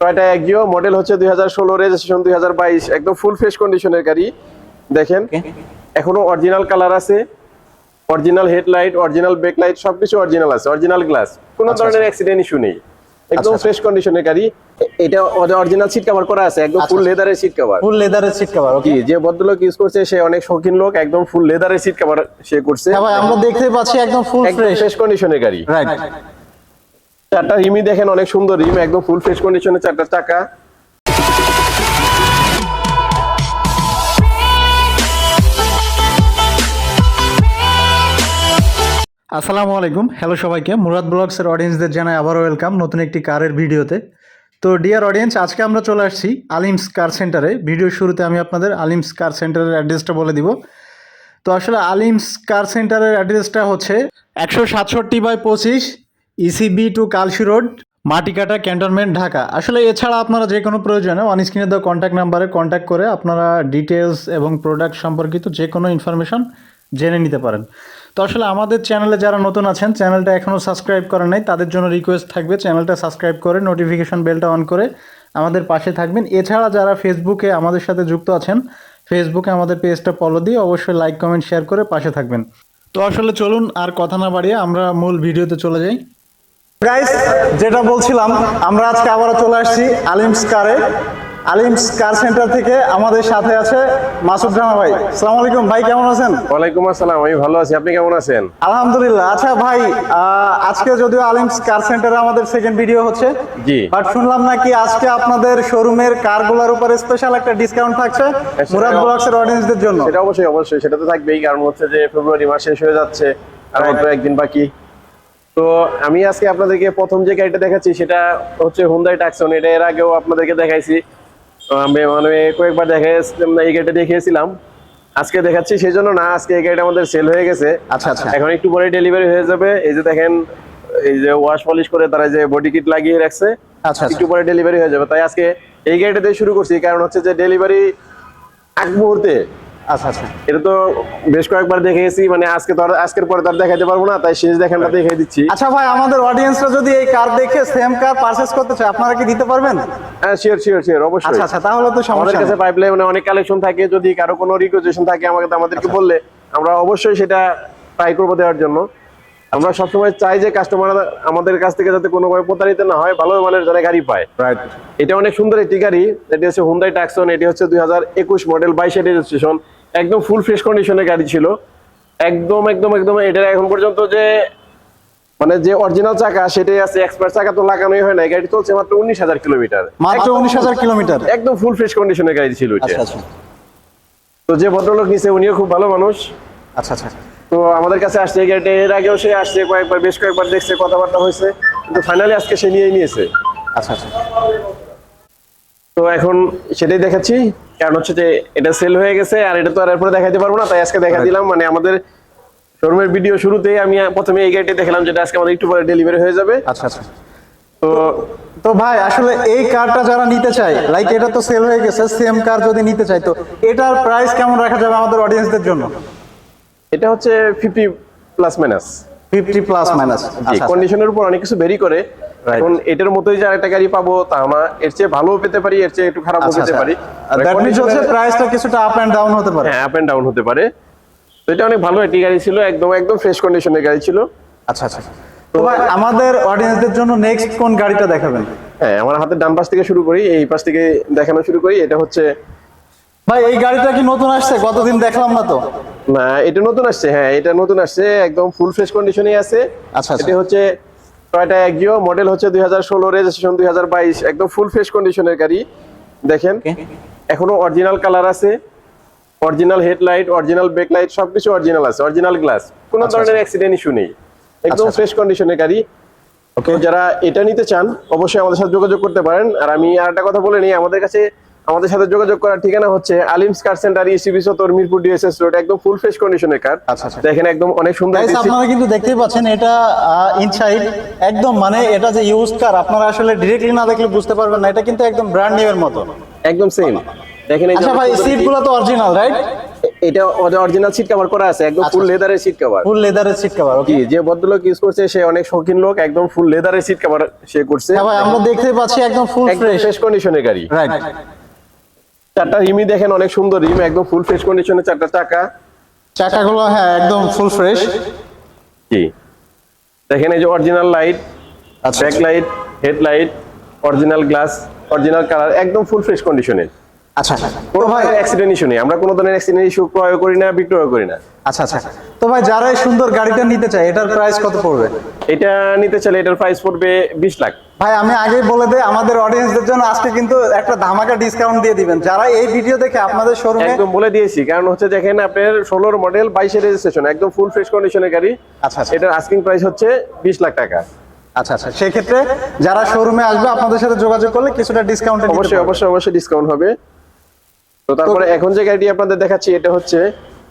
Toyota একজিও model হচ্ছে দুই হাজার ষোলো রেজিস্ট্রেশন দুই হাজার বাইশ একদম ফুল ফ্রেশ কন্ডিশনের গাড়ি। দেখেন এখনও অরিজিনাল কালার আছে original headlight original brake light সবকিছু অরিজিনাল আছে অরিজিনাল গ্লাস কোনো আচ্ছা, ধরনের অ্যাক্সিডেন্ট ইস্যু নেই। একদম আচ্ছা। ফ্রেশ কন্ডিশনের গাড়ি। এটা অরিজিনাল সিট কভার করা আছে একদম আচ্ছা, ফুল আচ্ছা। লেদারের সিট কভার ফুল লেদারের সিট কভার ওকে যে ভদ্রলোক ইউজ করছে সে অনেক শৌখিন লোক একদম ফুল লেদারের সিট কভার সে করছে। হ্যাঁ ভাই আমরা দেখতেই পাচ্ছি একদম ফুল ফ্রেশ ফ্রেশ কন্ডিশনের গাড়ি। রাইট চারটা রিমই দেখেন, অনেক সুন্দর রিম, একদম ফুল ফ্রেশ কন্ডিশনের চারটা চাকা। আসসালামু আলাইকুম। হ্যালো সবাইকে। মুরাদ ব্লগসের অডিয়েন্সদের জানাই আবারও ওয়েলকাম নতুন একটি কারের ভিডিওতে। তো ডিয়ার অডিয়েন্স আজকে আমরা চলে আসছি আলিমস কার সেন্টারে ভিডিও শুরুতে আমি আপনাদের আলিমস কার সেন্টারের অ্যাড্রেসটা বলে দিব। তো আসলে আলিমস কার সেন্টারের অ্যাড্রেসটা হচ্ছে একশো সাতষট্টি বাই পঁচিশ ECB to Kalshi road Matikata cantonment Dhaka আসলে এছাড়া আপনারা যে কোনো প্রয়োজনে অন স্ক্রিনে দেওয়া কন্ট্যাক্ট নাম্বারে কন্ট্যাক্ট করে আপনারা ডিটেলস এবং প্রোডাক্ট সম্পর্কিত যে কোনো ইনফরমেশন জেনে নিতে পারেন। তো আসলে আমাদের চ্যানেলে যারা নতুন আছেন চ্যানেলটা এখনও সাবস্ক্রাইব করেন নাই, তাদের জন্য রিকোয়েস্ট থাকবে চ্যানেলটা সাবস্ক্রাইব করে নোটিফিকেশন বেলটা অন করে আমাদের পাশে থাকবেন। এছাড়া যারা ফেসবুকে আমাদের সাথে যুক্ত আছেন ফেসবুকে আমাদের পেজটা ফলো দিয়ে অবশ্যই লাইক কমেন্ট শেয়ার করে পাশে থাকবেন। তো আসলে চলুন আর কথা না বাড়িয়ে আমরা মূল ভিডিওতে চলে যাই। গাইস যেটা বলছিলাম আমরা আজকে আবারও চলে আসছি আলিমস কারে আলিমস কার সেন্টার থেকে আমাদের সাথে আছে মাসুদ রানা ভাই। আসসালামু আলাইকুম ভাই কেমন আছেন? ওয়ালাইকুম আসসালাম আমি ভালো আছি। আপনি কেমন আছেন? আলহামদুলিল্লাহ। আচ্ছা ভাই আজকে যদিও আলিমস কার সেন্টারে আমাদের সেকেন্ড ভিডিও হচ্ছে জি। বাট শুনলাম নাকি আজকে আপনাদের শোরুমের কারগুলোর উপরে স্পেশাল একটা ডিসকাউন্ট থাকছে মুরাদ ব্লগসের অডিয়েন্সদের জন্য। সেটা অবশ্যই অবশ্যই। সেটা তো থাকবেই কারণ হচ্ছে যে ফেব্রুয়ারি মাস শেষ হয়ে যাচ্ছে। আর মাত্র একদিন বাকি। তো আমি আজকে আপনাদেরকে প্রথম যে গাড়িটা দেখাচ্ছি সেটা হচ্ছে হুন্দাই টাকসন এটা এর আগেও আপনাদেরকে দেখাইছি। মানে কয়েকবার না এই গাড়িটা দেখিয়েছিলাম। আজকে দেখাচ্ছি সেই জন্য না আজকে এই গাড়িটা আমাদের সেল হয়ে গেছে। আচ্ছা, আচ্ছা। এখন একটু পরে ডেলিভারি হয়ে যাবে। এই যে দেখেন এই যে ওয়াশ পলিশ করে তারা যে বডি কিট লাগিয়ে রাখছে আচ্ছা, আচ্ছা। একটু পরে ডেলিভারি হয়ে যাবে। তাই আজকে এই গাড়িটা দিয়ে শুরু করছি কারণ হচ্ছে যে ডেলিভারি আগ মুহূর্তে আচ্ছা আচ্ছা। এটা তো বেশ কয়েকবার দেখে গেছি মানে আজকে তো আজকের পরে তো আর দেখাইতে পারব না তাই শেষ দেখানটা দেখাই দিচ্ছি। আচ্ছা ভাই আমাদের অডিয়েন্সরা যদি এই কার দেখে সেম কার পারচেজ করতে চায় আপনারা কি দিতে পারবেন? হ্যাঁ শিওর শিওর শিওর অবশ্যই। আচ্ছা আচ্ছা তাহলে তো সমস্যা কাছে। পাইপলাইন মানে অনেক কালেকশন থাকে যদি কারও কোনো থাকে আমাকে আমাদেরকে বললে আমরা অবশ্যই সেটা ট্রাই করব দেওয়ার জন্য। আমরা সবসময় চাই যে কাস্টমার আমাদের কাছ থেকে যাতে কোনোভাবে প্রতারিত না হয় ভালো মানের যারা গাড়ি পায়। রাইট এটা অনেক সুন্দর একটি গাড়ি এটি হচ্ছে হুন্দাই টাকসন এটি হচ্ছে দুই হাজার একুশ মডেল বাইশের রেজিস্ট্রেশন একদম ফুল ফ্রেশ কন্ডিশনের গাড়ি ছিল। একদম একদম একদম এটা এখন পর্যন্ত যে মানে যে অরিজিনাল চাকা সেটাই আছে এক্সপার্ট চাকা তো লাগানোই হয় না। এই গাড়ি চলছে মাত্র উনিশ হাজার কিলোমিটার। মাত্র উনিশ হাজার কিলোমিটার। একদম ফুল ফ্রেশ কন্ডিশনের গাড়ি ছিল এটা আচ্ছা আচ্ছা। তো যে ভদ্রলোক নিছে উনিও খুব ভালো মানুষ। আচ্ছা আচ্ছা তো আমাদের কাছে আসছে এই গাড়িটা। এর আগেও সে আসছে কয়েকবার বেশ কয়েকবার দেখছে কথাবার্তা হয়েছে। কিন্তু ফাইনালি আজকে সে নিয়েই নিয়েছে। আচ্ছা আচ্ছা। তো এখন সেটাই দেখাচ্ছি। কারণ হচ্ছে যে এটা সেল হয়ে গেছে আর এটা তো আর এরপরে দেখাতে পারব না তাই আজকে দেখা দিলাম। মানে আমাদের শোরুমের ভিডিও শুরুতেই আমি প্রথমে এই গাড়িটা দেখালাম যেটা আজকে আমাদের একটু পরে ডেলিভারি হয়ে যাবে। আচ্ছা আচ্ছা। তো তো ভাই আসলে এই কারটা যারা নিতে চায় লাইক এটা তো সেল হয়ে গেছে সেম কার যদি নিতে চায় তো এটার প্রাইস কেমন রাখা যাবে আমাদের অডিয়েন্সদের জন্য? এটা হচ্ছে fifty plus minus fifty plus minus কন্ডিশনের উপর অনেক কিছু ভেরি করে. এখন এটার মতোই যে আরেকটা গাড়ি পাবো তা না এর চেয়ে ভালো পেতে পারি এর চেয়ে একটু খারাপও আচ্ছা পেতে পারি। দ্যাট মিন্স হচ্ছে প্রাইসটা কিছুটা আপ এন্ড ডাউন হতে পারে। হ্যাঁ আপ এন্ড ডাউন হতে পারে। তো এটা অনেক ভালো একটি গাড়ি ছিল একদম একদম ফ্রেশ কন্ডিশনের গাড়ি ছিল। আচ্ছা আচ্ছা। তো ভাই আমাদের অডিয়েন্সদের জন্য নেক্সট কোন গাড়িটা দেখাবেন? হ্যাঁ আমার হাতের ডান পাশ থেকে শুরু করি এই পাশ থেকে দেখানো শুরু করি এটা হচ্ছে ভাই এই গাড়িটা কি নতুন আসছে? কতদিন দেখলাম না তো। না এটা নতুন আসছে হ্যাঁ এটা নতুন আসছে একদম ফুল ফ্রেশ কন্ডিশনে আছে। আচ্ছা, আচ্ছা। এটা হচ্ছে টয়টা একজিও মডেল হচ্ছে দুই হাজার ষোলো রেজিস্ট্রেশন দুই হাজার বাইশ একদম ফুল ফ্রেশ কন্ডিশনের গাড়ি। দেখেন এখনও অরিজিনাল কালার আছে original headlight original brake light সবকিছু অরিজিনাল আছে অরিজিনাল গ্লাস কোনো আচ্ছা, ধরনের অ্যাক্সিডেন্ট ইস্যু নেই। একদম আচ্ছা। ফ্রেশ কন্ডিশনের গাড়ি। তো যারা এটা নিতে চান অবশ্যই আমাদের সাথে যোগাযোগ করতে পারেন। আর আমি আর একটা কথা বলে নিই আমাদের কাছে আমাদের সাথে যোগাযোগ করার ঠিকানা হচ্ছে আলিমস কার সেন্টার ইসিবি সতর মিরপুর ডিএসএস রোড একদম ফুল ফ্রেশ কন্ডিশনের কার আচ্ছা, আচ্ছা। দেখেন একদম অনেক সুন্দর আপনারা কিন্তু দেখতেই পাচ্ছেন এটা ইনসাইড একদম মানে এটা যে ইউজ কার আপনারা আসলে ডিরেক্টলি না দেখলে বুঝতে পারবেন না এটা কিন্তু একদম ব্র্যান্ড নিউ এর মতো। একদম সেম দেখেন আচ্ছা ভাই সুন্দর সিটগুলো তো অরিজিনাল রাইট এটা অরিজিনাল সিট কভার করা আছে একদম ফুল লেদারের সিট কভার ফুল লেদারের সিট কভার ওকে যে ভদ্রলোক ইউজ করছে সে অনেক শৌখিন লোক একদম ফুল লেদারের সিট কভার সে করছে। হ্যাঁ ভাই আমরা দেখতে পাচ্ছি একদম ফুল ফ্রেশ ফ্রেশ কন্ডিশনের গাড়ি। রাইট চারটা রিমি দেখেন অনেক সুন্দর রিম একদম ফুল ফ্রেশ কন্ডিশনে চারটা চাকা। চাকাগুলো হ্যাঁ একদম ফুল ফ্রেশ জি। দেখেন এই যে অরিজিনাল লাইট আর back light headlight original glass original colour একদম ফুল ফ্রেশ কন্ডিশনের আচ্ছা কোনো ভাই অ্যাক্সিডেন্ট ইস্যু নেই। আমরা কোনো ধরনের অ্যাক্সিডেন্ট ইস্যু ক্রয় করি না বিক্রয় করি না। আচ্ছা আচ্ছা তো ভাই যারা এই সুন্দর গাড়িটা নিতে চায় এটার প্রাইস কত পড়বে? এটা নিতে চাইলে এটার প্রাইস পড়বে বিশ লাখ। ভাই আমি আগেই বলে দেই আমাদের অডিয়েন্সদের জন্য আজকে কিন্তু একটা ধামাকা ডিসকাউন্ট দিয়ে দিবেন। যারা এই ভিডিও দেখে আপনাদের শোরুমে একদম বলে দিয়েছি কারণ হচ্ছে দেখেন আপনার মডেল বাইশের রেজিস্ট্রেশন একদম ফুল ফ্রেশ কন্ডিশনের গাড়ি। আচ্ছা আচ্ছা। এটার আস্কিং প্রাইস হচ্ছে বিশ লাখ টাকা। আচ্ছা আচ্ছা। সেক্ষেত্রে যারা শোরুমে আসবে আপনাদের সাথে যোগাযোগ করলে কিছুটা ডিসকাউন্ট অবশ্যই অবশ্যই অবশ্যই ডিসকাউন্ট হবে। তো তারপরে এখন যে গাড়িটি আপনাদের দেখাচ্ছি এটা হচ্ছে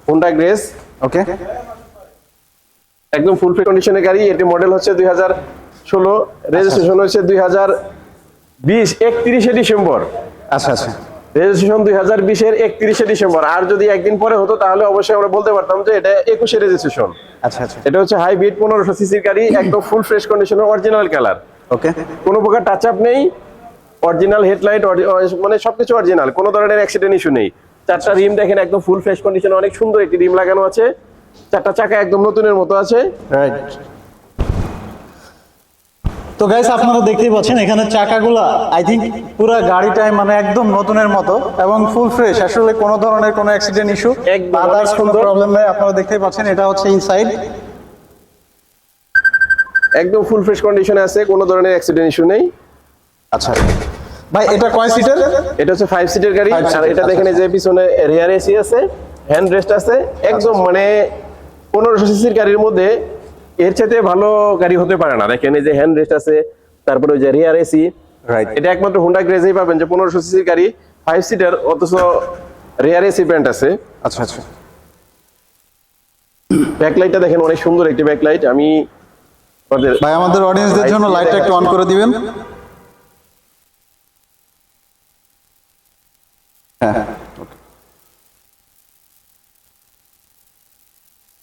হোন্ডা গ্রেস ওকে একদম ফুল ফ্রেশ কন্ডিশনের গাড়ি এটি মডেল হচ্ছে দুই হাজার ষোলো রেজিস্ট্রেশন হচ্ছে দুই হাজার বিশ একত্রিশে ডিসেম্বর। আচ্ছা আচ্ছা। রেজিস্ট্রেশন দুই হাজার বিশের একত্রিশে ডিসেম্বর। আর যদি একদিন পরে হতো তাহলে অবশ্যই আমরা বলতে পারতাম যে এটা একুশে রেজিস্ট্রেশন আচ্ছা আচ্ছা। এটা হচ্ছে হাইব্রিড পনেরোশো সিসির গাড়ি একদম ফুল ফ্রেশ কন্ডিশনের অরিজিনাল কালার ওকে কোনো প্রকার টাচ আপ নেই। অরিজিনাল হেডলাইট মানে সবকিছু অরিজিনাল কোনো ধরনের অ্যাক্সিডেন্ট ইস্যু নেই। চারটা রিম দেখেন একদম ফুল ফ্রেশ কন্ডিশনে অনেক সুন্দর একটি রিম লাগানো আছে। চারটা চাকা একদম নতুনের মতো আছে। রাইট তো গাইস আপনারা দেখতেই পাচ্ছেন এখানে চাকাগুলা আই থিংক পুরো গাড়িটাই মানে একদম নতুনের মতো এবং ফুল ফ্রেশ আসলে কোনো ধরনের কোনো অ্যাক্সিডেন্ট ইস্যু আদার্স কোনো সুন্দর। প্রবলেম নেই। আপনারা দেখতেই পাচ্ছেন এটা হচ্ছে ইনসাইড একদম ফুল ফ্রেশ কন্ডিশনে আছে কোনো ধরনের অ্যাক্সিডেন্ট ইস্যু নেই। আচ্ছা। ভাই এটা কয় সিটের এটা হচ্ছে ফাইভ সিটের গাড়ি। আর এটা দেখেন এই যে পিছনে রেয়ার এসি আছে হ্যান্ড রেস্ট আছে। একদম মানে পনেরোশো সিসির গাড়ির মধ্যে এর চাইতে ভালো গাড়ি হতে পারে না। দেখেন এই যে হ্যান্ড রেস্ট আছে তারপরে ওই যে রিয়ার এসি রাইট এটা একমাত্র হুন্ডা গ্রেজেই পাবেন যে পনেরোশো সিসির গাড়ি ফাইভ সিটার অথচ রেয়ার এসি ব্র্যান্ড আছে। আচ্ছা আচ্ছা। ব্যাকলাইটটা দেখেন অনেক সুন্দর একটি ব্যাকলাইট আমি ভাই আমাদের অডিয়েন্সদের জন্য লাইটটা একটু অন করে দিবেন। হ্যাঁ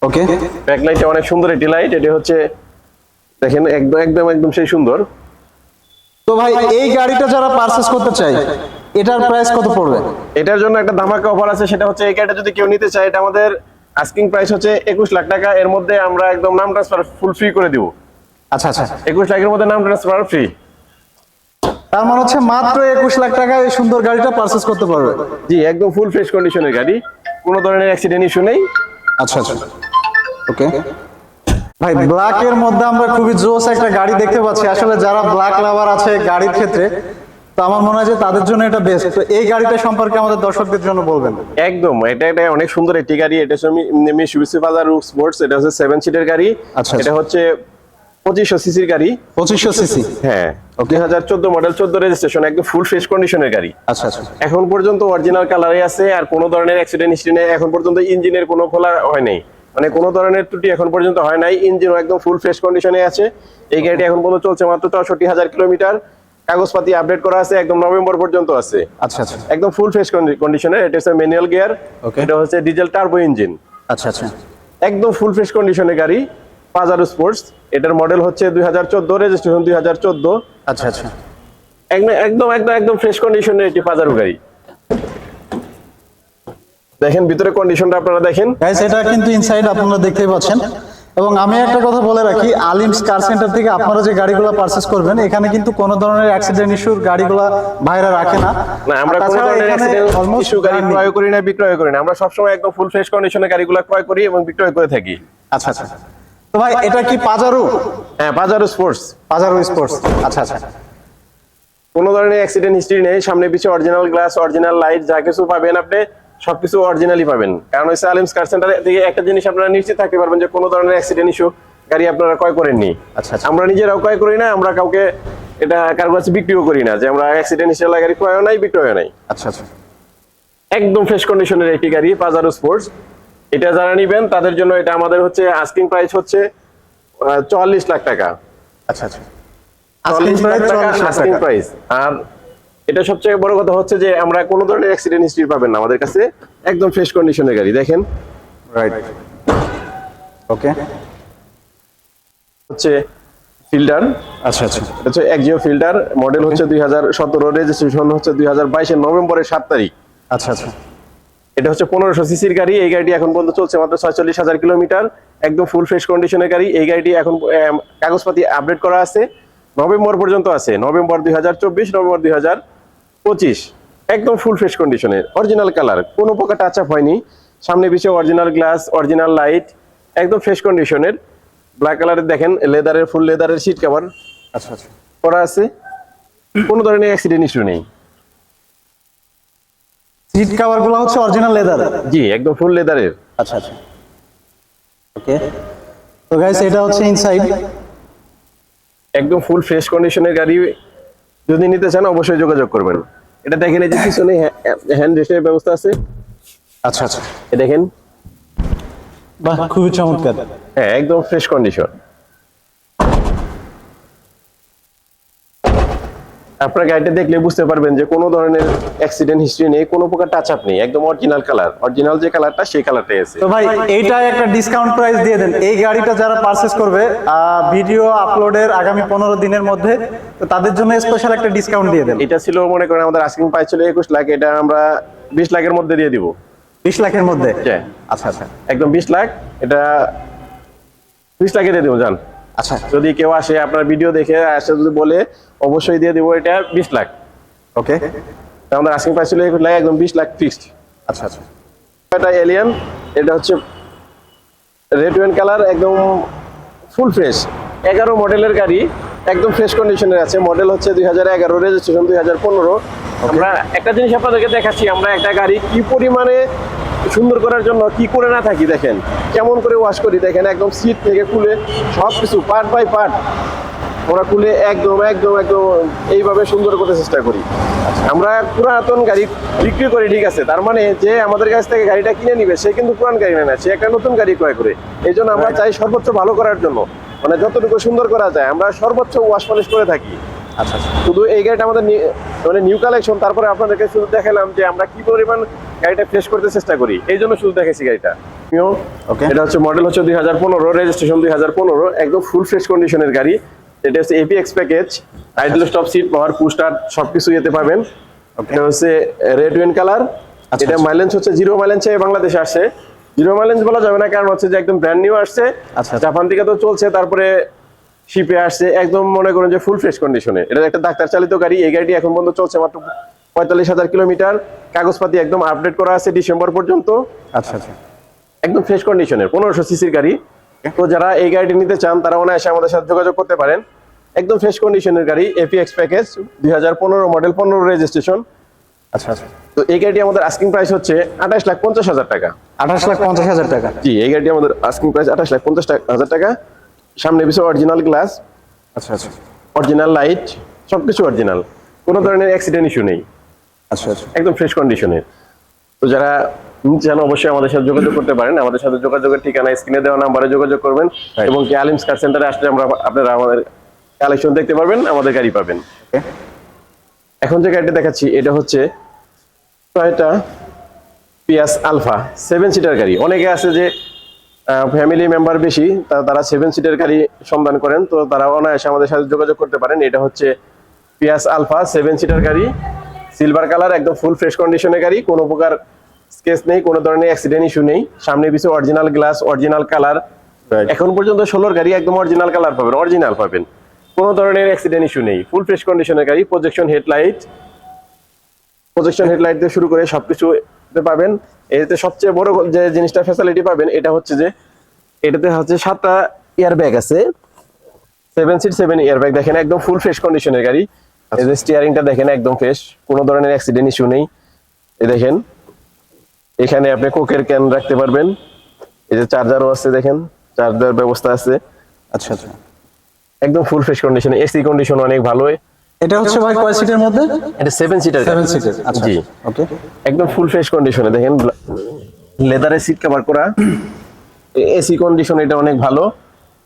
ওকে ব্যাকলাইটটা অনেক সুন্দর একটি লাইট এটা হচ্ছে দেখেন একদম একদম একদম সেই সুন্দর। তো ভাই এই গাড়িটা যারা পারচেস করতে চায় এটার প্রাইস কত পড়বে? এটার জন্য একটা ধামাকা অফার আছে সেটা হচ্ছে এই গাড়িটা যদি কেউ নিতে চায় এটা আমাদের আস্কিং প্রাইস হচ্ছে একুশ লাখ টাকা। এর মধ্যে আমরা একদম নাম ট্রান্সফার ফুল ফ্রি করে দিব। আচ্ছা আচ্ছা। একুশ লাখের মধ্যে নাম ট্রান্সফার ফ্রি তার মানে হচ্ছে মাত্র একুশ লাখ টাকা এই সুন্দর গাড়িটা পারচেস করতে পারবে। জি একদম ফুল ফ্রেশ কন্ডিশনের গাড়ি। কোনো ধরনের অ্যাক্সিডেন্ট ইস্যু নেই। আচ্ছা আচ্ছা। ওকে ভাই ব্ল্যাক এর মধ্যে আমরা খুবই জোস একটা গাড়ি দেখতে পাচ্ছি। আসলে যারা ব্ল্যাক লাভার আছে গাড়ির ক্ষেত্রে তো আমার মনে হয় যে তাদের জন্য এটা বেস্ট তো এই গাড়িটা সম্পর্কে আমাদের দর্শকদের জন্য বলবেন। একদম। এটা এটা অনেক সুন্দর একটি গাড়ি। এটা হচ্ছে মিশুবিসি বাজার স্পোর্টস এটা হচ্ছে সেভেন সিটের গাড়ি। আচ্ছা, এটা হচ্ছে পঁচিশশো সিসির গাড়ি। পঁচিশশো সিসি? হ্যাঁ। দুই হাজার চোদ্দ মডেল চোদ্দ রেজিস্ট্রেশন একদম ফুল ফ্রেশ কন্ডিশনের গাড়ি। আচ্ছা আচ্ছা। এখন পর্যন্ত অরিজিনাল কালারে আছে আর কোনো ধরনের অ্যাক্সিডেন্ট হিস্ট্রি নেই। এখন পর্যন্ত ইঞ্জিনের কোনো খোলা হয় নাই। মানে কোনো ধরনের ত্রুটি এখন পর্যন্ত হয় নাই। ইঞ্জিনও একদম ফুল ফ্রেশ কন্ডিশনে আছে। এই গাড়িটি এখন পর্যন্ত চলছে মাত্র চৌষট্টি হাজার কিলোমিটার। কাগজপাতি আপডেট করা আছে একদম নভেম্বর পর্যন্ত আছে। আচ্ছা আচ্ছা। একদম ফুল ফ্রেশ কন্ডিশনে এটা হচ্ছে ম্যানুয়াল গিয়ার. এটা হচ্ছে ডিজেল টার্বো ইঞ্জিন আচ্ছা আচ্ছা। একদম ফুল ফ্রেশ কন্ডিশনের গাড়ি। পাজারো স্পোর্টস এটার মডেল হচ্ছে দুই হাজার চোদ্দ রেজিস্ট্রেশন দুই হাজার চোদ্দ। আচ্ছা আচ্ছা। একদম একদম একদম ফ্রেশ কন্ডিশনের একটি পাজারো গাড়ি। দেখেন ভিতরে কন্ডিশনটা আপনারা দেখেন। গাইস এটা কিন্তু ইনসাইড আপনারা দেখতেই পাচ্ছেন। এবং আমি একটা কথা বলে রাখি আলিমস কার সেন্টার থেকে আপনারা যে গাড়িগুলো পারচেস করবেন এখানে কিন্তু কোনো ধরনের অ্যাক্সিডেন্ট ইস্যুর গাড়িগুলো বাইরে রাখে না। না আমরা কোনো ধরনের অ্যাক্সিডেন্ট almost ইস্যু গাড়ি ক্রয় করি না বিক্রয় করি না। আমরা সবসময় একদম ফুল ফ্রেশ কন্ডিশনের গাড়িগুলো ক্রয় করি এবং বিক্রয় করে থাকি। আচ্ছা আচ্ছা। তো ভাই এটা কি পাজারো হ্যাঁ পাজারো স্পোর্টস পাজারো স্পোর্টস আচ্ছা আচ্ছা। কোনো ধরনের অ্যাক্সিডেন্ট হিস্ট্রি নেই। সামনে পিছে অরিজিনাল গ্লাস অরিজিনাল লাইট যা কিছু পাবেন আপনি সবকিছু অরিজিনালি পাবেন। কারণ কার সেন্টার থেকে একটা জিনিস আপনারা নিশ্চিত থাকতে পারবেন যে কোনো ধরনের অ্যাক্সিডেন্ট ইস্যু গাড়ি আপনারা ক্রয় করেননি। আচ্ছা, আচ্ছা। আমরা নিজেরাও ক্রয় করি না আমরা কাউকে এটা কারও কাছে বিক্রিও করি না যে আমরা অ্যাক্সিডেন্ট হিসেবে গাড়ি ক্রয় নাই বিক্রয় নাই। আচ্ছা আচ্ছা। একদম ফ্রেশ কন্ডিশনের একটি গাড়ি পাজারো স্পোর্টস এটা যারা নিবেন তাদের জন্য এটা আমাদের হচ্ছে আস্কিং প্রাইস হচ্ছে চুয়াল্লিশ লাখ টাকা। আচ্ছা আচ্ছা। আস্কিং প্রাইস 44 লাখ আস্কিং টাকা। প্রাইস আর এটা সবচেয়ে বড় কথা হচ্ছে যে আমরা কোনো ধরনের অ্যাক্সিডেন্ট হিস্ট্রি পাবেন না আমাদের কাছে একদম ফ্রেশ কন্ডিশনের গাড়ি দেখেন। রাইট ওকে হচ্ছে ফিল্টার আচ্ছা আচ্ছা। হচ্ছে একজিও ফিল্টার মডেল হচ্ছে দুই হাজার সতেরো রেজিস্ট্রেশন হচ্ছে দুই হাজার বাইশের নভেম্বরের সাত তারিখ। আচ্ছা আচ্ছা। এটা হচ্ছে পনেরোশো সিসির গাড়ি এই গাড়িটি এখন পর্যন্ত চলছে মাত্র ছয়চল্লিশ হাজার কিলোমিটার। একদম ফুল ফ্রেশ কন্ডিশনের গাড়ি এই গাড়িটি এখন কাগজপাতি আপডেট করা আছে। নভেম্বর পর্যন্ত আছে নভেম্বর দুই হাজার চব্বিশ নভেম্বর দুই হাজার পঁচিশ। একদম ফুল ফ্রেশ কন্ডিশনের অরিজিনাল কালার কোনো প্রকার টাচ আপ হয়নি। সামনে পিছিয়ে অরিজিনাল গ্লাস অরিজিনাল লাইট একদম ফ্রেশ কন্ডিশনের ব্ল্যাক কালারের দেখেন লেদারের ফুল লেদারের সিট কভার আচ্ছা আচ্ছা। করা আছে। কোনো ধরনের অ্যাক্সিডেন্ট ইস্যু নেই। সিট কভারগুলো হচ্ছে অরিজিনাল লেদার জি একদম ফুল লেদারের আচ্ছা আচ্ছা। ওকে তো গাইস এটা হচ্ছে ইনসাইড একদম ফুল ফ্রেশ কন্ডিশনের গাড়ি। যদি নিতে চান অবশ্যই যোগাযোগ করবেন। এটা দেখেন এই যে পিছনে হ্যান্ড রেস্টের ব্যবস্থা আছে। আচ্ছা আচ্ছা। এ দেখেন। বাহ খুবই চমৎকার। হ্যাঁ একদম ফ্রেশ কন্ডিশন আপনার গাড়িটা দেখলে বুঝতে পারবেন যে কোনো ধরনের অ্যাক্সিডেন্ট হিস্ট্রি নেই কোনো প্রকার টাচ আপ নেই একদম অরিজিনাল কালার অরিজিনাল যে কালারটা সেই কালারটাই আছে। তো ভাই এইটাই একটা ডিসকাউন্ট প্রাইস দিয়ে দেন। এই গাড়িটা যারা পারচেস করবে ভিডিও আপলোডের আগামী পনেরো দিনের মধ্যে তো তাদের জন্য স্পেশাল একটা ডিসকাউন্ট দিয়ে দেন। এটা ছিল মনে করেন আমাদের আস্কিং প্রাইস ছিল একুশ লাখ এটা আমরা বিশ লাখের মধ্যে দিয়ে দিব। বিশ লাখের মধ্যে? হ্যাঁ। আচ্ছা আচ্ছা। একদম বিশ লাখ এটা বিশ লাখে দিয়ে দেবো জান আচ্ছা। যদি কেউ আসে আপনার ভিডিও দেখে আসে যদি বলে অবশ্যই দিয়ে দিব এটা বিশ লাখ। ওকে আমাদের আস্কিং প্রাইস ছিল একুশ লাখ একদম বিশ লাখ ফিক্সড আচ্ছা আচ্ছা। এটা এলিয়ান এটা হচ্ছে রেড ওয়েন কালার একদম ফুল ফ্রেশ এগারো মডেলের গাড়ি একদম ফ্রেশ কন্ডিশনের আছে। মডেল হচ্ছে দুই হাজার এগারো রেজিস্ট্রেশন দুই হাজার পনেরো। আমরা একটা জিনিস আপনাদেরকে দেখাচ্ছি আমরা একটা গাড়ি কি পরিমাণে সুন্দর করার জন্য কি করে না থাকি দেখেন কেমন করে ওয়াশ করি দেখেন একদম সিট থেকে খুলে সব কিছু পার্ট বাই পার্ট আমরা খুলে একদম একদম একদম এইভাবে সুন্দর করতে চেষ্টা করি। আমরা পুরাতন গাড়ি বিক্রি করি ঠিক আছে? তার মানে যে আমাদের কাছ থেকে গাড়িটা কিনে নিবে সে কিন্তু পুরান গাড়ি নেয় না সে একটা নতুন গাড়ি ক্রয় করে। এই জন্য আমরা চাই সর্বোচ্চ ভালো করার জন্য। মানে যতটুকু সুন্দর করা যায় আমরা সর্বোচ্চ ওয়াশ পলিশ করে থাকি। আচ্ছা আচ্ছা। শুধু এই গাড়িটা আমাদের মানে নিউ কালেকশন তারপরে আপনাদেরকে শুধু দেখালাম যে আমরা কি পরিমাণ গাড়িটা ফ্রেশ করতে চেষ্টা করি। এই জন্য শুধু দেখেছি গাড়িটা। Okay. এটা হচ্ছে মডেল হচ্ছে দুই হাজার পনেরো রেজিস্ট্রেশন দুই হাজার পনেরো একদম ফুল ফ্রেশ কন্ডিশনের গাড়ি। এটা হচ্ছে APX package idle stop seat power booster সবকিছু এতে পাবেন। এটা হচ্ছে রেড ওয়েন কালার আচ্ছা, এটা মাইলেন্স হচ্ছে জিরো মাইলেজ বাংলাদেশে আসছে। জিরো মাইলেন্স বলা যাবে না কারণ হচ্ছে যে একদম ব্র্যান্ড নিউ আসছে। আচ্ছা। জাপান থেকে তো চলছে তারপরে শিপে আসছে একদম মনে করেন যে ফুল ফ্রেশ কন্ডিশনে এটা একটা ডাক্তার চালিত গাড়ি এই গাড়িটি এখন পর্যন্ত চলছে মাত্র পঁয়তাল্লিশ হাজার কিলোমিটার কাগজপাতি একদম আপডেট করা আছে ডিসেম্বর পর্যন্ত। আচ্ছা আচ্ছা। একদম ফ্রেশ কন্ডিশনের পনেরোশো সিসির গাড়ি। তো যারা এই গাড়িটি নিতে চান তারা অনায়াসে আমাদের সাথে যোগাযোগ করতে পারেন। একদম ফ্রেশ কন্ডিশনের গাড়ি এপিএক্স প্যাকেজ দুই হাজার পনেরো মডেল পনেরো রেজিস্ট্রেশন আচ্ছা আচ্ছা। তো এই গাড়িটি আমাদের আস্কিং প্রাইস হচ্ছে আঠাশ লাখ পঞ্চাশ হাজার টাকা। আঠাশ লাখ পঞ্চাশ হাজার টাকা। জি এই গাড়িটি আমাদের আস্কিং প্রাইস আঠাশ লাখ পঞ্চাশ টাকা- হাজার টাকা। সামনে পিছনে অরিজিনাল গ্লাস আচ্ছা আচ্ছা। অরিজিনাল লাইট সবকিছু অরিজিনাল কোনো ধরনের অ্যাক্সিডেন্ট ইস্যু নেই। আচ্ছা আচ্ছা। একদম ফ্রেশ কন্ডিশনের তো যারা চান অবশ্যই আমাদের সাথে যোগাযোগ করতে পারেন। আমাদের সাথে যোগাযোগের ঠিকানা স্ক্রিনে দেওয়া নাম্বারে যোগাযোগ করবেন এবং কি আলিমস কার সেন্টারে আসলে আমরা আপনারা আমাদের কালেকশন দেখতে পারবেন আমাদের গাড়ি পাবেন। এখন যে গাড়িটা দেখাচ্ছি এটা হচ্ছে Toyota Prius alpha seven seater গাড়ি। অনেকে আছে যে ফ্যামিলি মেম্বার বেশি তারা সেভেন সিটার গাড়ি সন্ধান করেন তো তারা অনায়াসে আমাদের সাথে যোগাযোগ করতে পারেন। এটা হচ্ছে পিয়াস আলফা সেভেন সিটার গাড়ি। সিলভার কালার একদম ফুল ফ্রেশ কন্ডিশনের গাড়ি কোনো প্রকার স্কেচ নেই কোনো ধরনের অ্যাক্সিডেন্ট ইস্যু নেই। সামনে পিছনে অরিজিনাল গ্লাস অরিজিনাল কালার এখন পর্যন্ত ষোলোর গাড়ি একদম অরিজিনাল কালার পাবেন অরিজিনাল পাবেন। কোনো ধরনের অ্যাক্সিডেন্ট ইস্যু নেই ফুল ফ্রেশ কন্ডিশনের গাড়ি প্রজেকশন হেডলাইট প্রজেকশন হেডলাইট দিয়ে শুরু করে সবকিছু পাবেন। এতে সবচেয়ে বড় যে জিনিসটা ফ্যাসিলিটি পাবেন এটা হচ্ছে যে এটাতে হচ্ছে সাতটা এয়ার ব্যাগ আছে। Seven seat seven air bag দেখেন একদম ফুল ফ্রেশ কন্ডিশনের গাড়ি। এই যে স্টিয়ারিংটা দেখেন একদম ফ্রেশ কোনো ধরনের অ্যাক্সিডেন্ট ইস্যু নেই। এই দেখেন এখানে আপনি কোকের ক্যান রাখতে পারবেন। এই যে চার্জারও আছে দেখেন চার্জার ব্যবস্থা আছে। আচ্ছা আচ্ছা। একদম full fresh condition AC condition অনেক ভালো এটা হচ্ছে ভাই কয় সিটের মধ্যে? এটা সেভেন সিটার সেভেন সিটের আচ্ছা জি। ওকে। একদম ফুল ফ্রেশ কন্ডিশনে দেখেন লেদারের সিট কভার করা। এসি কন্ডিশন এটা অনেক ভালো।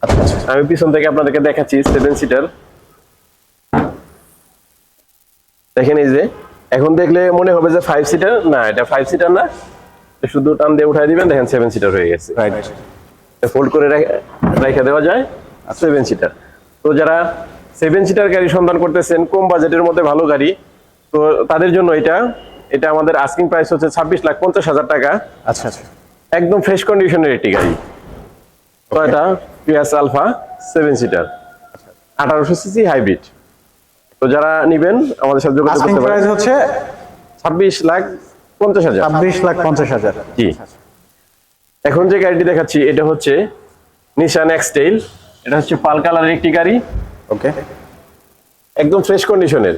আচ্ছা আমি পিছন থেকে আপনাদেরকে দেখাচ্ছি সেভেন সিটার দেখেন এই যে এখন দেখলে মনে হবে যে ফাইভ সিটার না এটা ফাইভ সিটার না। শুধু টান দিয়ে উঠাই দিবেন দেখেন সেভেন সিটার হয়ে গেছে। ফোল্ড করে রেখে- রেখে দেওয়া যায়। সেভেন সিটার তো যারা সেভেন সিটার গাড়ি সন্ধান করতেছেন কম বাজেটের মধ্যে ভালো গাড়ি তো তাদের জন্য এটা এটা আমাদের আস্কিং প্রাইস হচ্ছে ছাব্বিশ লাখ পঞ্চাশ হাজার টাকা। আচ্ছা আচ্ছা। একদম ফ্রেশ কন্ডিশনের একটি গাড়ি। Toyota Prius Alpha seven seater আঠারোশো সিসি হাইব্রিড তো যারা নিবেন আমাদের সাথে যোগাযোগ করতে প্রাইস পারেন হচ্ছে ছাব্বিশ লাখ পঞ্চাশ হাজার। ছাব্বিশ লাখ পঞ্চাশ হাজার। জি। এখন যে গাড়িটি দেখাচ্ছি এটা হচ্ছে নিশান এক্সটেইল এটা হচ্ছে পাল কালারের একটি গাড়ি। ওকে একদম ফ্রেশ কন্ডিশনের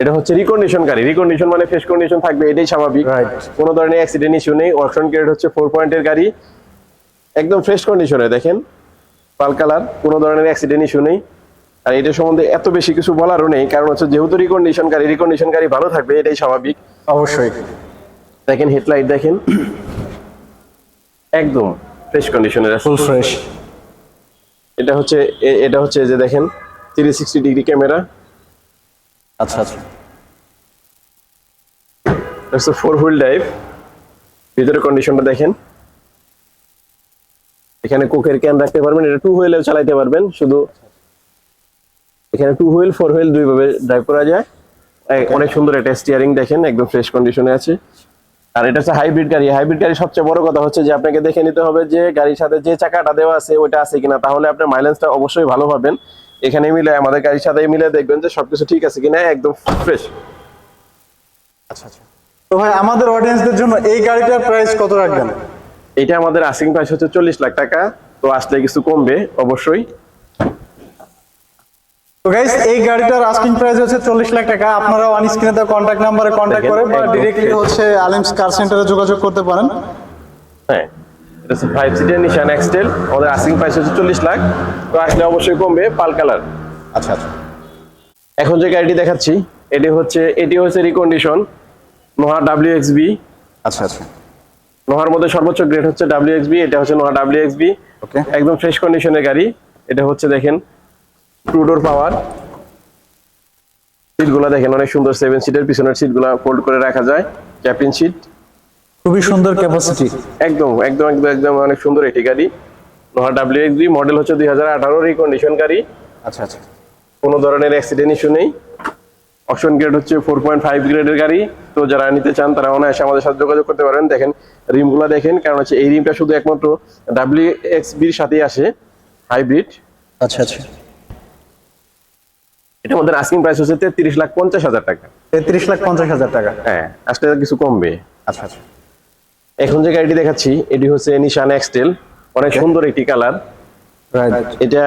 এটা হচ্ছে রিকন্ডিশন গাড়ি। রিকন্ডিশন মানে ফ্রেশ কন্ডিশন থাকবে এটাই স্বাভাবিক. কোনো ধরনের অ্যাক্সিডেন্ট ইস্যু নেই। অপশন গ্রেড হচ্ছে ফোর পয়েন্টের গাড়ি। একদম ফ্রেশ কন্ডিশনে দেখেন। পাল কালার কোনো ধরনের অ্যাক্সিডেন্ট ইস্যু নেই। আর এটা সম্বন্ধে এত বেশি কিছু বলারও নেই কারণ হচ্ছে যেহেতু রিকন্ডিশনকারী গাড়ি রিকন্ডিশন গাড়ি ভালো থাকবে এটাই স্বাভাবিক। অবশ্যই। দেখেন হেডলাইট দেখেন। একদম ফ্রেশ কন্ডিশনের ফুল ফ্রেশ এটা হচ্ছে এটা হচ্ছে যে দেখেন থ্রি সিক্সটি ডিগ্রি ক্যামেরা আচ্ছা আচ্ছা। হচ্ছে ফোর হুইল ড্রাইভ ভিতরে কন্ডিশনটা দেখেন। এখানে কোকের ক্যান রাখতে পারবেন এটা টু হুইলেও চালাতে পারবেন শুধু এখানে টু হুইল ফোর হুইল দুই ভাবে ড্রাইভ করা যায়। অনেক সুন্দর একটা স্টিয়ারিং দেখেন একদম ফ্রেশ কন্ডিশনে আছে। আর এটা হচ্ছে হাইব্রিড গাড়ি। হাইব্রিড গাড়ি সবচেয়ে বড় কথা হচ্ছে যে আপনাকে দেখে নিতে হবে যে গাড়ির সাথে যে চাকাটা দেওয়া আছে ওইটা আছে কিনা। তাহলে আপনার মাইলেজটা অবশ্যই ভালো পাবেন। এখানে মিলে আমাদের গাড়ির সাথে মিলে দেখবেন যে সবকিছু ঠিক আছে কিনা একদম ফ্রেশ আচ্ছা আচ্ছা। তো ভাই আমাদের অডিয়েন্সদের জন্য এই গাড়িটার প্রাইস কত রাখবেন? এটা আমাদের আস্কিং প্রাইস হচ্ছে চল্লিশ লাখ টাকা। তো আসলে কিছু কমবে অবশ্যই। তো গাইস এই গাড়িটার আস্কিং প্রাইস হচ্ছে চল্লিশ লাখ টাকা। আপনারা অন স্ক্রিনে তার কন্ট্যাক্ট নাম্বারে কন্ট্যাক্ট করে বা। ডিরেক্টলি হচ্ছে আলিমস কার সেন্টারে যোগাযোগ করতে পারেন। হ্যাঁ এটা হচ্ছে ফাইভ সিটের নিশান এক্সটেল আমাদের আস্কিং প্রাইস হচ্ছে চল্লিশ লাখ। তো আসলে অবশ্যই কমবে পাল কালার। আচ্ছা আচ্ছা। এখন যে গাড়িটি দেখাচ্ছি এটি হচ্ছে এটি হচ্ছে recondition Noha W x B আচ্ছা আচ্ছা। নোহার মধ্যে সর্বোচ্চ গ্রেড হচ্ছে ডাব্লিউ এক্স বি এটা হচ্ছে নোহা ডাব্লিউ এক্স বি ওকে একদম ফ্রেশ কন্ডিশনের গাড়ি এটা হচ্ছে দেখেন টু ডোর পাওয়ার। সিটগুলো দেখেন অনেক সুন্দর সেভেন সিটের পিছনের সিটগুলো ফোল্ড করে রাখা যায় ক্যাপিন সিট খুবই সুন্দর ক্যাপাসিটি একদম একদম একদম একদম অনেক সুন্দর একটি গাড়ি। নোহা ডাব্লিউ এক্স মডেল হচ্ছে দুই হাজার আঠারো রিকন্ডিশন গাড়ি। আচ্ছা আচ্ছা। কোনো ধরনের অ্যাক্সিডেন্ট ইস্যু নেই। অপশন গ্রেড হচ্ছে ফোর পয়েন্ট ফাইভ গ্রেডের গাড়ি। তো যারা নিতে চান তারা অনায়াসে আমাদের সাথে যোগাযোগ করতে পারেন। দেখেন রিমগুলো দেখেন কারণ হচ্ছে এই রিমটা শুধু একমাত্র ডাব্লিউ এক্স বির সাথেই আসে হাইব্রিড আচ্ছা আচ্ছা। এটা আমাদের আস্কিং প্রাইস হচ্ছে তেত্রিশ লাখ পঞ্চাশ হাজার টাকা। তেত্রিশ লাখ পঞ্চাশ হাজার টাকা। হ্যাঁ আসলে কিছু কমবে। আচ্ছা আচ্ছা। এখন যে গাড়িটি দেখাচ্ছি এটি হচ্ছে নিশান এক্সটেল অনেক সুন্দর একটি কালার এটা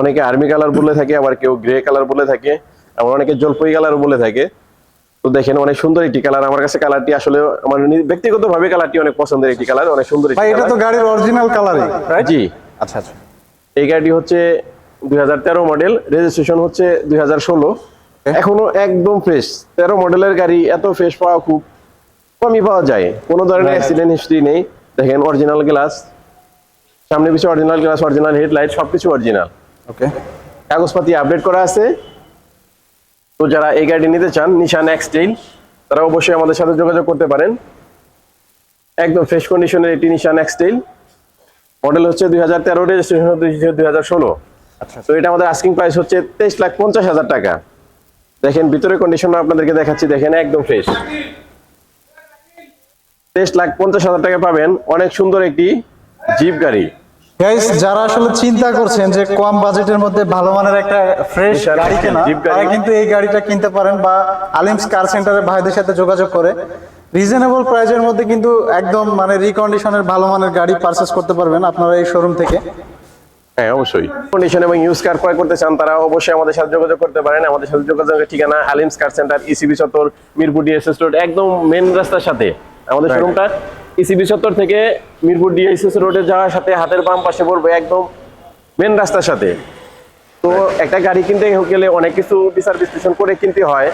অনেকে আর্মি কালার বলে থাকে আবার কেউ গ্রে কালার বলে থাকে আবার অনেকে জলপাই কালার বলে থাকে। তো দেখেন অনেক সুন্দর একটি কালার আমার কাছে কালারটি আসলে আমার ব্যক্তিগত ভাবে কালারটি অনেক পছন্দের একটি কালার অনেক সুন্দর এটা তো গাড়ির অরিজিনাল কালারই রাইট জি। আচ্ছা আচ্ছা। এই গাড়িটি হচ্ছে দুই হাজার তেরো মডেল রেজিস্ট্রেশন হচ্ছে দুই হাজার ষোলো। এখনও একদম ফ্রেশ তেরো মডেলের গাড়ি এত ফ্রেশ পাওয়া খুব কমই পাওয়া যায়। কোনো ধরনের অ্যাক্সিডেন্ট হিস্ট্রি নেই। দেখেন অরিজিনাল গ্লাস সামনে পিছনে অরিজিনাল গ্লাস অরিজিনাল হেডলাইট সবকিছু অরিজিনাল ওকে কাগজপাতি আপডেট করা আছে। তো যারা এই গাড়ি নিতে চান নিশান এক্সটেইল তারা অবশ্যই আমাদের সাথে যোগাযোগ করতে পারেন। একদম ফ্রেশ কন্ডিশনের একটি নিশান এক্সটেইল মডেল হচ্ছে দুই হাজার তেরো রেজিস্ট্রেশন দুই হাজার ষোলো। তো এটা আমাদের আস্কিং প্রাইস হচ্ছে তেইশ লাখ পঞ্চাশ হাজার টাকা। দেখেন ভিতরে কন্ডিশন আপনাদেরকে দেখাচ্ছি দেখেন একদম ফ্রেশ তেইশ লাখ পঞ্চাশ হাজার টাকা পাবেন অনেক সুন্দর একটি জিপ গাড়ি। গাইস যারা আসলে চিন্তা করছেন যে কম বাজেটের মধ্যে ভালো মানের একটা ফ্রেশ গাড়ি কেনা। তারা কিন্তু এই গাড়িটা কিনতে পারেন বা আলিমস কার সেন্টারের ভাইদের সাথে যোগাযোগ করে। রিজনেবল প্রাইজের মধ্যে কিন্তু একদম মানে রিকন্ডিশনের ভালো মানের গাড়ি পারচেস করতে পারবেন আপনারা এই শোরুম থেকে। হ্যাঁ অবশ্যই। কন্ডিশন এবং ইউজ কার ক্রয় করতে চান তারা অবশ্যই আমাদের সাথে যোগাযোগ করতে পারেন। আমাদের সাথে যোগাযোগের ঠিকানা আলিমস কার সেন্টার ইসিবি চত্বর মিরপুর ডিএসএস রোড একদম মেন রাস্তার সাথে আমাদের শোরুমটা ইসিবি চত্বর থেকে মিরপুর ডিএসএস রোডে যাওয়ার সাথে হাতের বাম পাশে পড়বে একদম মেন রাস্তার সাথে। তো একটা গাড়ি কিনতে গেলে অনেক কিছু বিচার বিশ্লেষণ করে কিনতে হয়।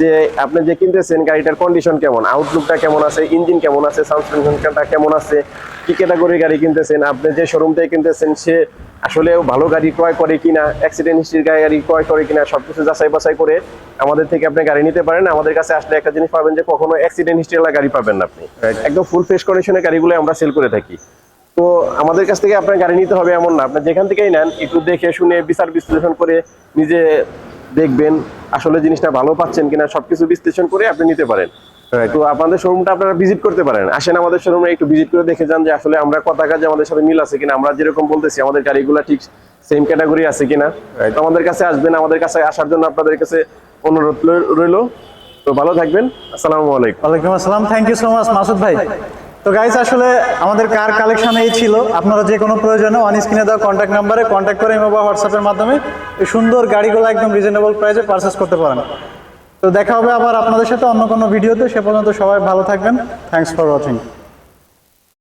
যে আপনি যে কিনতেছেন গাড়িটার কন্ডিশন কেমন আউটলুকটা কেমন আছে ইঞ্জিন কেমন আছে সাসপেনশনটা কেমন আছে কি ক্যাটাগরির গাড়ি কিনতেছেন আপনি যে শোরুম থেকে কিনতেছেন সে আসলে ভালো গাড়ি ক্রয় করে কিনা অ্যাক্সিডেন্ট হিস্ট্রির গাড়ি ক্রয় করে কিনা সবকিছু যাচাই বাছাই করে আমাদের থেকে আপনি গাড়ি নিতে পারেন। আমাদের কাছে আসলে একটা জিনিস পাবেন যে কখনো অ্যাক্সিডেন্ট হিস্ট্রি হিস্ট্রিওয়ালা গাড়ি পাবেন না আপনি। একদম ফুল ফ্রেশ কন্ডিশনের গাড়িগুলো আমরা সেল করে থাকি। তো আমাদের কাছ থেকে আপনার গাড়ি নিতে হবে এমন না। আপনি যেখান থেকেই নেন একটু দেখে শুনে বিচার বিশ্লেষণ করে নিজে দেখবেন আসলে জিনিসটা ভালো পাচ্ছেন কিনা সবকিছু বিশ্লেষণ করে আপনি নিতে পারেন। তো আপনাদের শোরুমটা আপনারা ভিজিট করতে পারেন। আসেন আমাদের শোরুমে একটু ভিজিট করে দেখে যান যে আসলে আমরা কথা কাজে আমাদের সাথে মিল আছে কিনা। আমরা যেরকম বলতেছি আমাদের গাড়িগুলো ঠিক সেম ক্যাটাগরি আছে কিনা। তো আমাদের কাছে আসবেন আমাদের কাছে আসার জন্য আপনাদের কাছে অনুরোধ রইল। তো ভালো থাকবেন। আসসালামু আলাইকুম। ওয়ালাইকুম আসসালাম। Thank you so much Masud ভাই। তো গাইস আসলে আমাদের কার কালেকশন এই ছিল। আপনারা যে কোনো প্রয়োজনে অন স্ক্রিনে দেওয়া কন্ট্যাক্ট নাম্বারে কন্ট্যাক্ট করে ইমো বা হোয়াটসঅ্যাপের মাধ্যমে এই সুন্দর গাড়িগুলো একদম রিজনেবল প্রাইসে পারচেস করতে পারেন। তো দেখা হবে আবার আপনাদের সাথে অন্য কোনো ভিডিওতে। সে পর্যন্ত সবাই ভালো থাকবেন। Thanks for watching